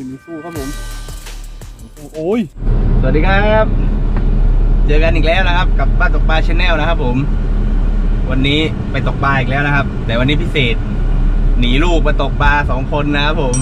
อ้ยโอ้ยมีสู้ครับผมมีสู้โอ้ย สวัสดีครับ เจอกันอีกแล้วนะครับ กับบ้านตกปลาชาแนลนะครับ ผม วันนี้ไปตกปลาอีกแล้วนะครับ แต่วันนี้พิเศษ หนีลูกมาตกปลาสองคนนะครับผม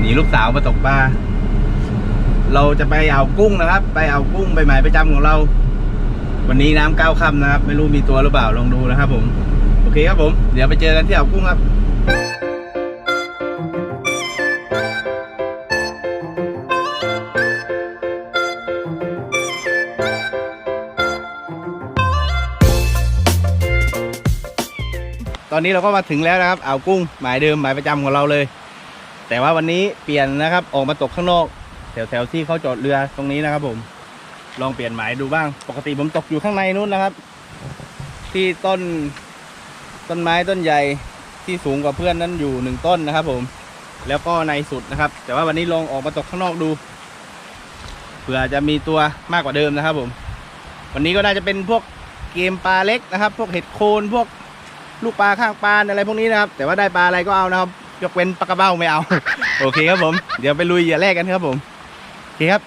หนีลูกสาวมาตกปลา เราจะไปเอากุ้งนะครับ ไปเอากุ้งไปหมายประจำของเรา วันนี้น้ำเก้าค่ำนะครับ ไม่รู้มีตัวหรือเปล่าลองดูนะครับ ผม โอเคครับผม เดี๋ยวไปเจอกันที่เอากุ้งครับ ตอนนี้เราก็มาถึงแล้วนะครับอ่าวกุ้งหมายเดิมหมายประจำของเราเลย แต่ว่าวันนี้เปลี่ยนนะครับออกมาตกข้างนอก แถวแถวที่เขาจอดเรือตรงนี้นะครับผม ลองเปลี่ยนหมายดูบ้าง ปกติผมตกอยู่ข้างในนู้นนะครับ ที่ต้นต้นไม้ต้นใหญ่ที่สูงกว่าเพื่อนนั้นอยู่หนึ่งต้นนะครับ ผม แล้วก็ในสุดนะครับ แต่ว่าวันนี้ลองออกมาตกข้างนอกดูเผื่อจะมีตัวมากกว่าเดิมนะครับผม วันนี้ก็น่าจะเป็นพวกเกมปลาเล็กนะครับ พวกเห็ดโคนพวก ลูกปลาข้างปลาอะไรพวกนี้นะครับ แต่ว่าได้ปลาอะไรก็เอานะครับ ยกเว้นปลากระเบ้าไม่เอา โอเคครับผม เดี๋ยวไปลุยเหยื่อแรกกันครับผมโอเคครับ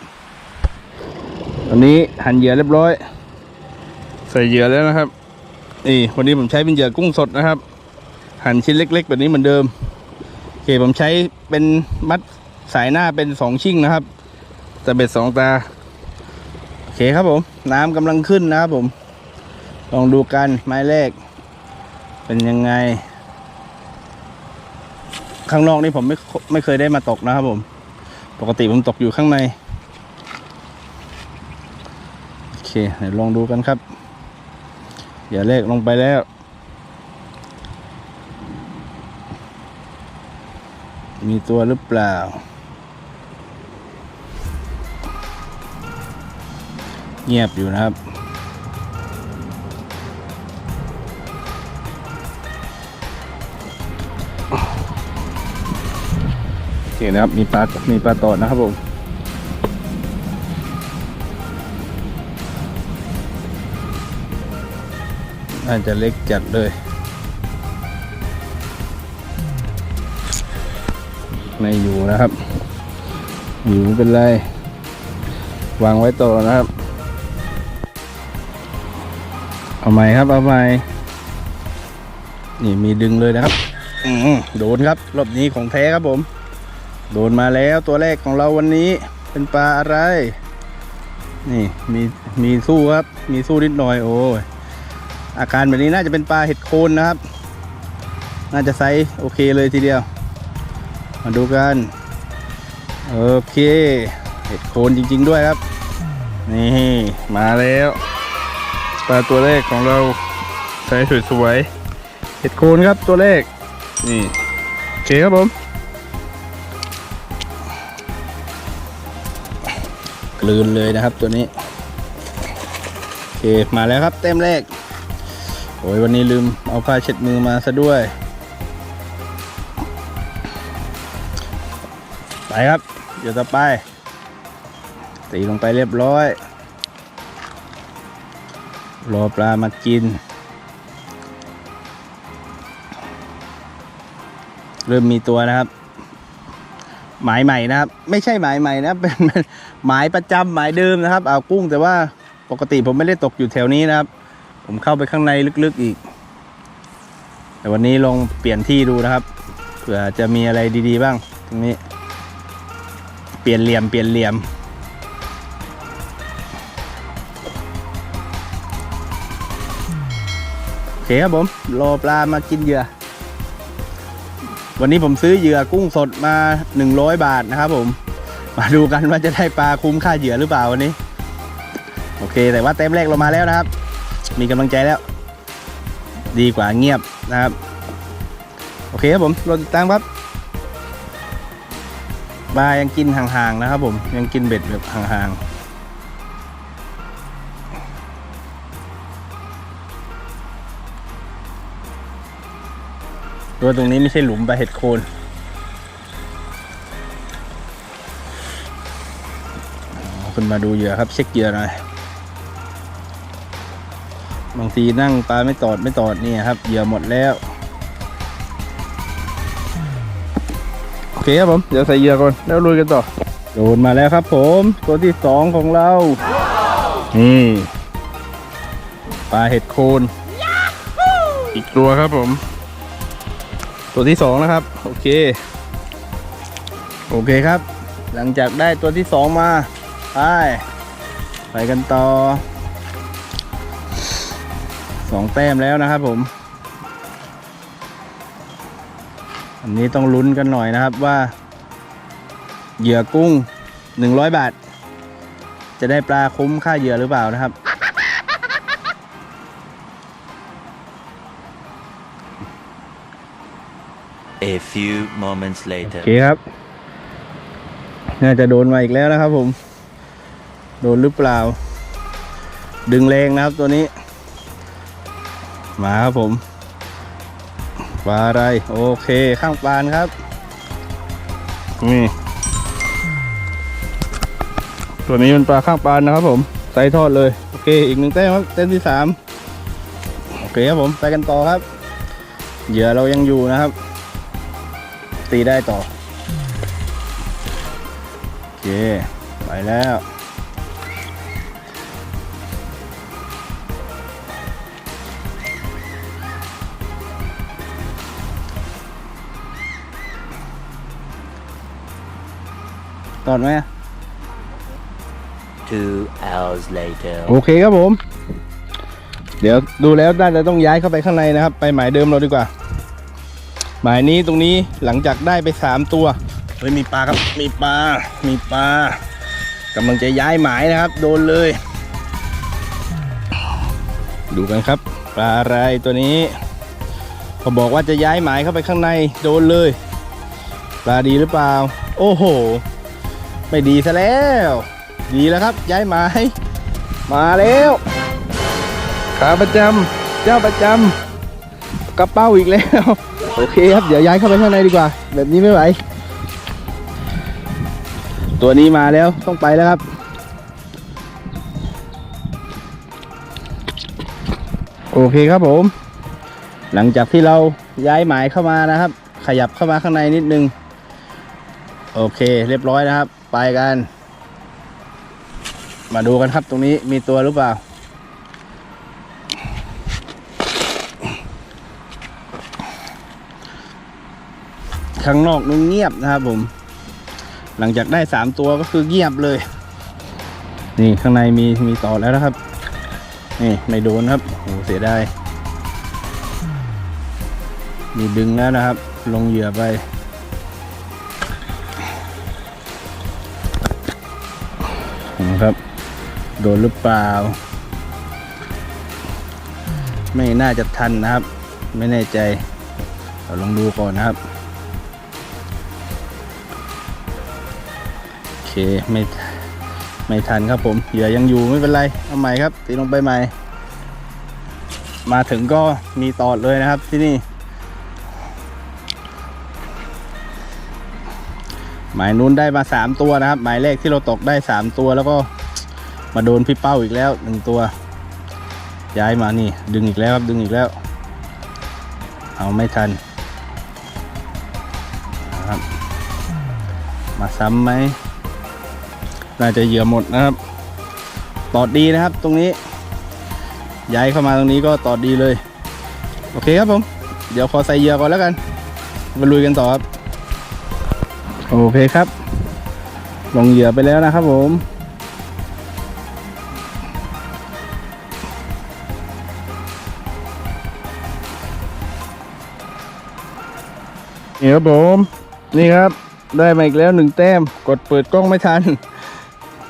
ตอนนี้หั่นเหยื่อเรียบร้อย ใส่เหยื่อแล้วนะครับ นี่วันนี้ผมใช้เป็นเหยื่อกุ้งสดนะครับ หั่นชิ้นเล็ก ๆ แบบนี้เหมือนเดิมโอเคผมใช้เป็นมัดสายหน้าเป็นสองชิ่งนะครับแต่เบ็ดสองตาโอเคครับผม น้ำกำลังขึ้นนะครับผม ลองดูกันไม้แรก เป็นยังไง ข้างนอกนี่ผมไม่ไม่เคยได้มาตกนะครับผม ปกติผมตกอยู่ข้างใน โอเคเดี๋ยวลองดูกันครับ อย่าเลขลงไปแล้ว มีตัวหรือเปล่าเงียบอยู่นะครับ โอเคนะครับมีปลา มีปลาตอดนะครับผม น่าจะเล็กจัดเลยไม่อยู่นะครับ อยู่ไม่เป็นไร วางไว้ต่อนะครับ เอาใหม่ครับ เอาใหม่ นี่มีดึงเลยนะครับอืมโดนครับ รอบนี้ของแท้ครับผม โดนมาแล้วตัวแรกของเราวันนี้เป็นปลาอะไร นี่มีมีสู้ครับ มีสู้นิดหน่อยโอ้ยอาการแบบนี้น่าจะเป็นปลาเห็ดโคนนะครับ น่าจะไซส์โอเคเลยทีเดียว มาดูกันโอเค เห็ดโคนจริง ๆ ด้วยครับ นี่มาแล้วปลาตัวแรกของเราไซส์สวยๆเห็ดโคนครับตัวแรกนี่โอเคครับผม ลืนเลยนะครับตัวนี้โอเคมาแล้วครับเต็มแรกโอ้ยวันนี้ลืมเอาผ้าเช็ดมือมาซะด้วย ไปครับ เดี๋ยวต่อไป ตีลงไปเรียบร้อย รอปลามากิน เริ่มมีตัวนะครับ หมายใหม่นะครับ ไม่ใช่หมายใหม่นะเป็นหมายประจำหมายเดิมนะครับอ่าวกุ้งแต่ว่าปกติผมไม่ได้ตกอยู่แถวนี้นะครับ ผมเข้าไปข้างในลึกๆอีก แต่วันนี้ลองเปลี่ยนที่ดูนะครับเผื่อจะมีอะไรดีๆบ้าง ตรงนี้ เปลี่ยนเหลี่ยมเปลี่ยนเหลี่ยมโอเคครับผมรอปลามากินเหยื่อ วันนี้ผมซื้อเหยื่อกุ้งสดมา 100 บาทนะครับผม มาดูกันว่าจะได้ปลาคุ้มค่าเหยื่อหรือเปล่าวันนี้ โอเค แต่ว่าเต็มแรกเรามาแล้วนะครับ มีกำลังใจแล้ว ดีกว่าเงียบนะครับ โอเคครับผมรอติดตามครับปลายังกินห่างๆนะครับผมยังกินเบ็ดแบบห่างๆ ตัวตรงนี้ไม่ใช่หลุมปลาเห็ดโคนขึ้นมาดูเหยื่อครับ เช็คเหยื่อหน่อยบางทีนั่งปลาไม่ตอดไม่ตอดนี่ครับเหยื่อหมดแล้ว โอเคครับผม เดี๋ยวใส่เหยื่อก่อน แล้วลุยกันต่อโดนมาแล้วครับผม ตัวที่สองของเรา นี่ปลาเห็ดโคน อีกตัวครับผม ตัวที่สองนะครับ โอเค โอเคครับ หลังจากได้ตัวที่สองมาไปไปกันต่อสองแต้มแล้วนะครับผม อันนี้ต้องลุ้นกันหน่อยนะครับว่า เหยื่อกุ้ง 100 บาท จะได้ปลาคุ้มค่าเหยื่อหรือเปล่านะครับ few moments โอ later. เคครับ น่าจะโดนมาอีกแล้วนะครับผม โดนหรือเปล่า ดึงแรงนะครับตัวนี้ มาครับผมปลาอะไร โอเคข้างปานครับ นี่ตัวนี้เป็นปลาข้างปานนะครับผมใส่ทอดเลย โอเค อีกหนึ่งแต้มครับแต้มที่สามโอเคครับผมไปกันต่อครับ เหยื่อเรายังอยู่นะครับ ตีได้ต่อ โอเค ไปแล้ว ตอดไหม Two hours later. โอเคครับผม เดี๋ยวดูแล้วน่าจะต้องย้ายเข้าไปข้างในนะครับ ไปหมายเดิมเราดีกว่า หมายนี้ตรงนี้หลังจากได้ไปสามตัวเฮ้ยมีปลาครับมีปลา มีปลากำลังจะย้ายหมายนะครับ โดนเลย ดูกันครับ ปลาอะไรตัวนี้พอบอกว่าจะย้ายหมายเข้าไปข้างในโดนเลย ปลาดีหรือเปล่า โอ้โห ไม่ดีซะแล้ว ดีแล้วครับ ย้ายหมายมาแล้วขาประจำเจ้าประจำกระเป๋าอีกแล้ว โอเคครับเดี๋ยวย้ายเข้าไปข้างในดีกว่า แบบนี้ไม่ไหว ตัวนี้มาแล้วต้องไปแล้วครับ โอเคครับผม หลังจากที่เราย้ายหมายเข้ามานะครับ ขยับเข้ามาข้างในนิดนึง โอเค เรียบร้อยนะครับ ไปกัน มาดูกันครับตรงนี้มีตัวหรือเปล่า ข้างนอกนุ่งเงียบนะครับผม หลังจากได้สามตัวก็คือเงียบเลย นี่ข้างในมีมีต่อแล้วนะครับ นี่ไม่โดนครับโอ้เสียดายมีดึงแล้วนะครับ ลงเหยื่อไปนะครับ โดนหรือเปล่า ไม่น่าจะทันนะครับ ไม่แน่ใจเราลองดูก่อนนะครับ เคไม่ไม่ทันครับผมเหยื่อยังอยู่ไม่เป็นไรเอาใหม่ครับตีลงไปใหม่ มาถึงก็มีตอดเลยนะครับที่นี่หมายนู้นได้มาสามตัวนะครับ หมายเลขที่เราตกได้สามตัวแล้วก็มาโดนพี่เป้าอีกแล้วหนึ่งตัว ย้ายมานี่ ดึงอีกแล้วครับดึงอีกแล้ว เอาไม่ทันครับ มาซ้ำไหม น่าจะเหยื่อหมดนะครับตอดดีนะครับตรงนี้ ย้ายเข้ามาตรงนี้ก็ตอดดีเลย โอเคครับผม เดี๋ยวขอใส่เหยื่อก่อนแล้วกันมาลุยกันต่อครับ โอเคครับ ลงเหยื่อไปแล้วนะครับผม นี่ครับผม นี่ครับ ได้มาอีกแล้วหนึ่งแต้ม กดเปิดกล้องไม่ทัน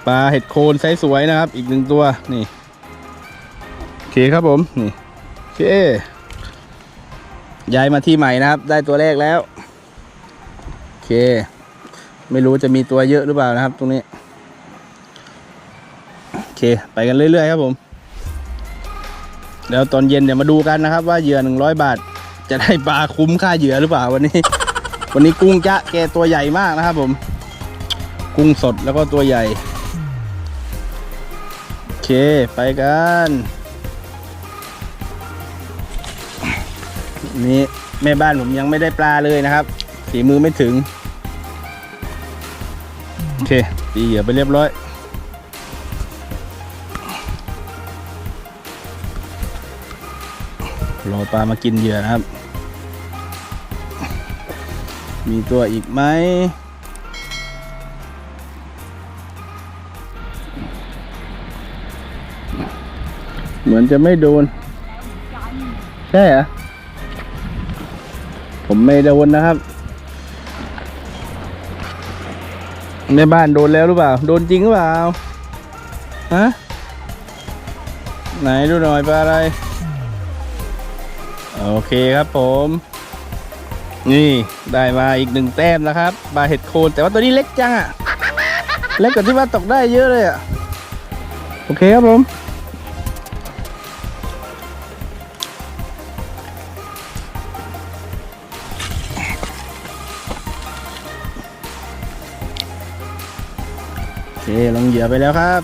ปลาเห็ดโคนไซส์สวยนะครับ อีกหนึ่งตัวนี่โอเคครับผมนี่โอเคย้ายมาที่ใหม่นะครับ ได้ตัวแรกแล้วโอเค ไม่รู้จะมีตัวเยอะหรือเปล่านะครับ ตรงนี้โอเค ไปกันเรื่อยๆครับผมแล้วตอนเย็นเดี๋ยวมาดูกันนะครับ ว่าเหยื่อหนึ่งร้อยบาท จะได้ปลาคุ้มค่าเหยื่อหรือเปล่าวันนี้ วันนี้กุ้งจะแกตัวใหญ่มากนะครับผม กุ้งสดแล้วก็ตัวใหญ่ เค ไปกัน นี่แม่บ้านผมยังไม่ได้ปลาเลยนะครับฝีมือไม่ถึง โอเค ตีเหยื่อไปเรียบร้อย รอปลามากินเหยื่อนะครับ มีตัวอีกไหม มือนจะไม่โดน ใช่เหรอ ผมไม่โดนนะครับ ในบ้านโดนแล้วหรือเปล่า โดนจริงหรือเปล่า ฮะ ไหนดูหน่อยปลาอะไร โอเคครับผม นี่ได้มาอีกหนึ่งแต้มแล้วครับปลาเห็ดโคนแต่ว่าตัวนี้เล็กจังอะเล็กกว่าที่ว่าตกได้เยอะเลยอะโอเคครับผม เหยื่อไปแล้วครับ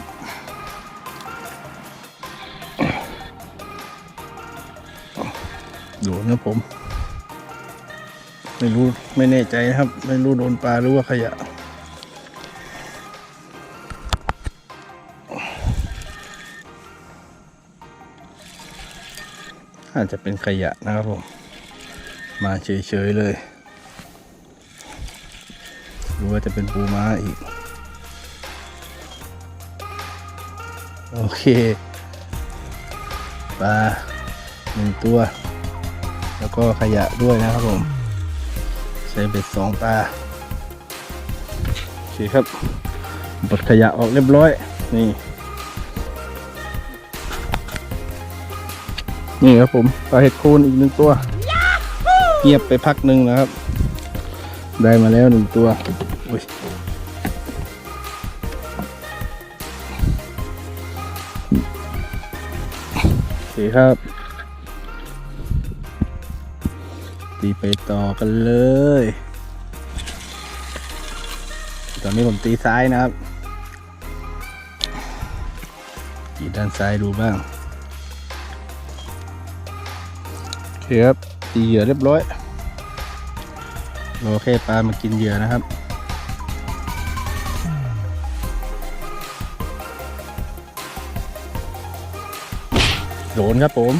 โดนนะผม ไม่รู้ไม่แน่ใจครับ ไม่รู้โดนปลาหรือว่าขยะอาจจะเป็นขยะนะครับผม มาเฉยๆเลย หรือว่าจะเป็นปูม้าอีก โอเคปลาหนึ่งตัว แล้วก็ขยะด้วยนะครับผม ใช้เบ็ดสองปลาโอเคครับบดขยะออกเรียบร้อย นี่ นี่ครับผมปลาเห็ดโคนอีกหนึ่งตัวเงียบไปพักหนึ่งนะครับ ได้มาแล้วหนึ่งตัวอุ๊ย เคครับ ตีไปต่อกันเลย ตอนนี้ผมตีซ้ายนะครับตีด้านซ้ายดูบ้างโอเคครับตีเหยื่อเรียบร้อยรอแค่ปลามากินเหยื่อนะครับ โดนครับผม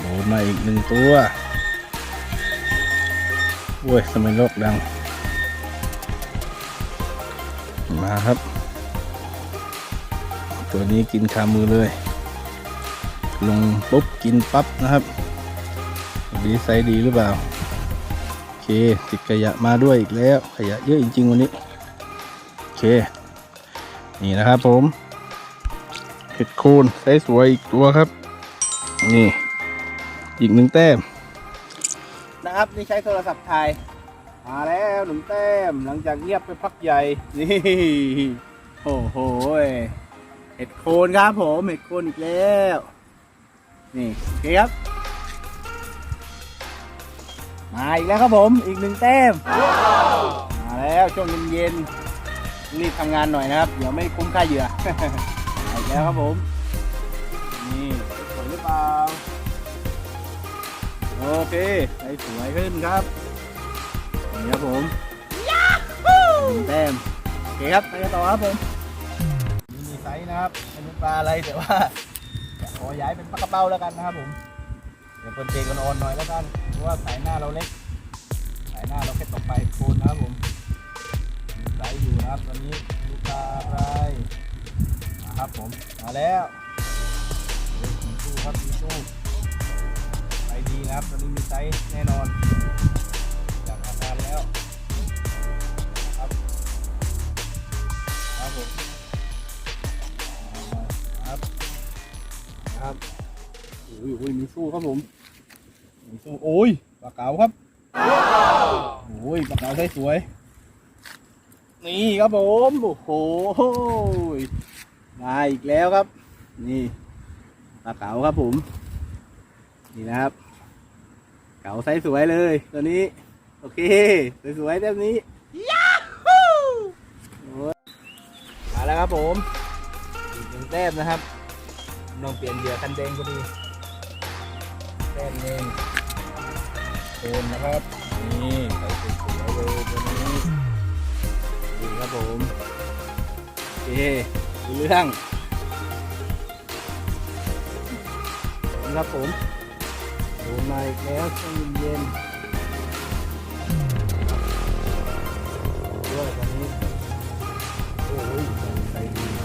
โดนมาอีกหนึ่งตัวโอ้ยทำไมโลกดัง มาครับ ตัวนี้กินคามือเลย ลงปุ๊บกินปั๊บนะครับดีไซน์ดีหรือเปล่า โอเคติดขยะมาด้วยอีกแล้ว ขยะเยอะจริง ๆ วันนี้ โอเค นี่นะครับผมเห็ดโคนไซส์สวยอีกตัวครับ นี่ อีกหนึ่งแต้มนะครับนี่ใช้โทรศัพท์ถ่ายมาแล้วหนึ่งแต้มหลังจากเงียบไปพักใหญ่นี่โอ้โหเห็ดโคนครับผมเห็ดโคนอีกแล้ว นี่โอเคครับ มาอีกแล้วครับผมอีกหนึ่งแต้มมาแล้วช่วงเย็นๆรีบทำงานหน่อยนะครับ เดี๋ยวไม่คุ้มค่าเหยื่อมาอีกแล้วครับผมนี่ เปล่า โอเคได้สวยขึ้นครับ นี่ครับผมหนึ่งแต้มโอเคครับไปกันต่อครับผมนี่มีไซส์นะครับไม่รู้ปลาอะไรแต่ว่าจะขอย้ายเป็นปลากระเป้าแล้วกันนะครับผมเดี๋ยวเปิดเบรกกันอ่อนหน่อยแล้วกันเพราะว่าสายหน้าเราเล็ก สายหน้าเราแค่ตกไปโคนนะครับผมมีไซส์อยู่นะครับตอนนี้มีปลาอะไรนะครับผมมาแล้วเฮ้ยมีตู้ ครับมีตู้ไซส์ดีนะครับตอนนี้มีไซส์แน่นอน จากทำงานแล้วครับครับผมครับครับโอ้ยโอ้ยมีสู้ครับผมมีสู้โอ้ยปลาเก๋าครับโอ้ยปลาเก๋าไซส์สวย นี่ครับผมโอ้โหมาอีกแล้วครับ นี่ ปลาเก๋าครับผม นี่นะครับ เก๋าไซส์สวยเลยตัวนี้ โอเค สวยๆแบบนี้ยาฮูมาแล้วครับผมอีกหนึ่งแต้มนะครับน้องเปลี่ยนเหยื่อคันแดงพอดีแต้มหนึ่งโคนนะครับ นี่ใส่สวยๆเลยตัวนี้ดีครับผมโอเคดูเรื่อง ครับผมดูมาอีกแล้วช่วงเย็นด้วยตอนนี้ โอ้ยใจดีค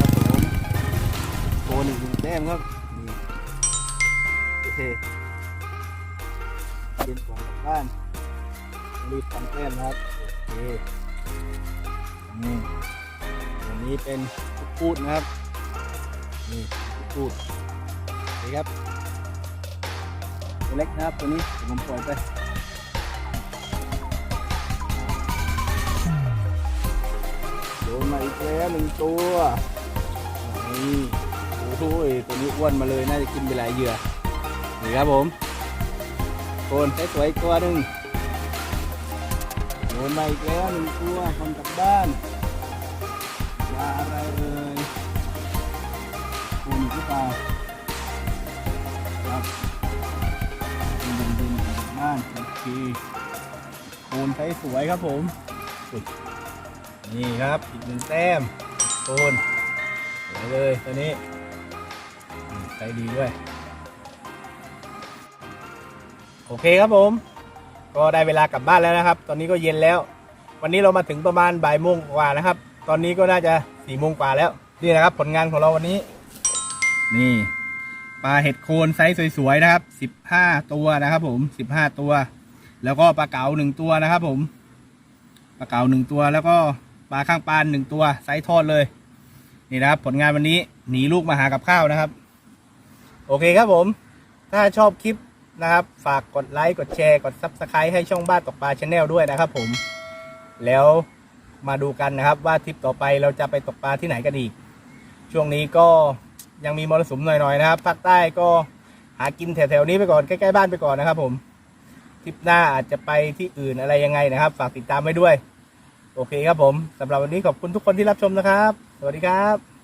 รับผมโอนอีกหนึ่งแต้มครับ เป็นพูดนะครับ นี่พูดนี่ครับ ตัวเล็กนะครับตัวนี้ผมปล่อยไปโดนมาอีกแล้วหนึ่งตัวนี่โอ้โหตัวนี้อ้วนมาเลยน่าจะกินไปหลายเหยื่อนี่ครับผมโคนใสวยตัวหนึ่งโดนมาอีกแล้วหนึ่งตัวทำกลับบ้าน คุณหรือเปล่าครับเป็นดินดินกลับบ้านโอเคโคนใช้สวยครับผมนี่ครับอีกหนึ่งแต้มโคนสวยเลยตัวนี้ใช้ดีด้วย โอเคครับผม ก็ได้เวลากลับบ้านแล้วนะครับ ตอนนี้ก็เย็นแล้ว วันนี้เรามาถึงประมาณบ่ายโมงกว่านะครับ ตอนนี้ก็น่าจะสี่โมงกว่าแล้ว นี่นะครับผลงานของเราวันนี้ นี่ปลาเห็ดโคนไซส์สวยๆนะครับสิบห้าตัวนะครับ ผมสิบห้าตัว แล้วก็ปลาเก๋าหนึ่งตัวนะครับ ผมปลาเก๋าหนึ่งตัว แล้วก็ปลาข้างปานหนึ่งตัวไซส์ทอดเลย นี่นะครับ ผลงานวันนี้หนีลูกมาหากับข้าวนะครับ โอเคครับผม ถ้าชอบคลิปนะครับ ฝากกดไลค์กดแชร์กดซับสไครต์ให้ช่องบ้านตกปลาชาแนลด้วยนะครับ ผม แล้วมาดูกันนะครับว่าทริปต่อไปเราจะไปตกปลาที่ไหนกันอีก ช่วงนี้ก็ ยังมีมรสุมหน่อยๆนะครับภาคใต้ก็หากินแถวๆนี้ไปก่อนใกล้ๆบ้านไปก่อนนะครับ ผมทริปหน้าอาจจะไปที่อื่นอะไรยังไงนะครับ ฝากติดตามไว้ด้วย โอเคครับผมสำหรับวันนี้ขอบคุณทุกคนที่รับชมนะครับ สวัสดีครับ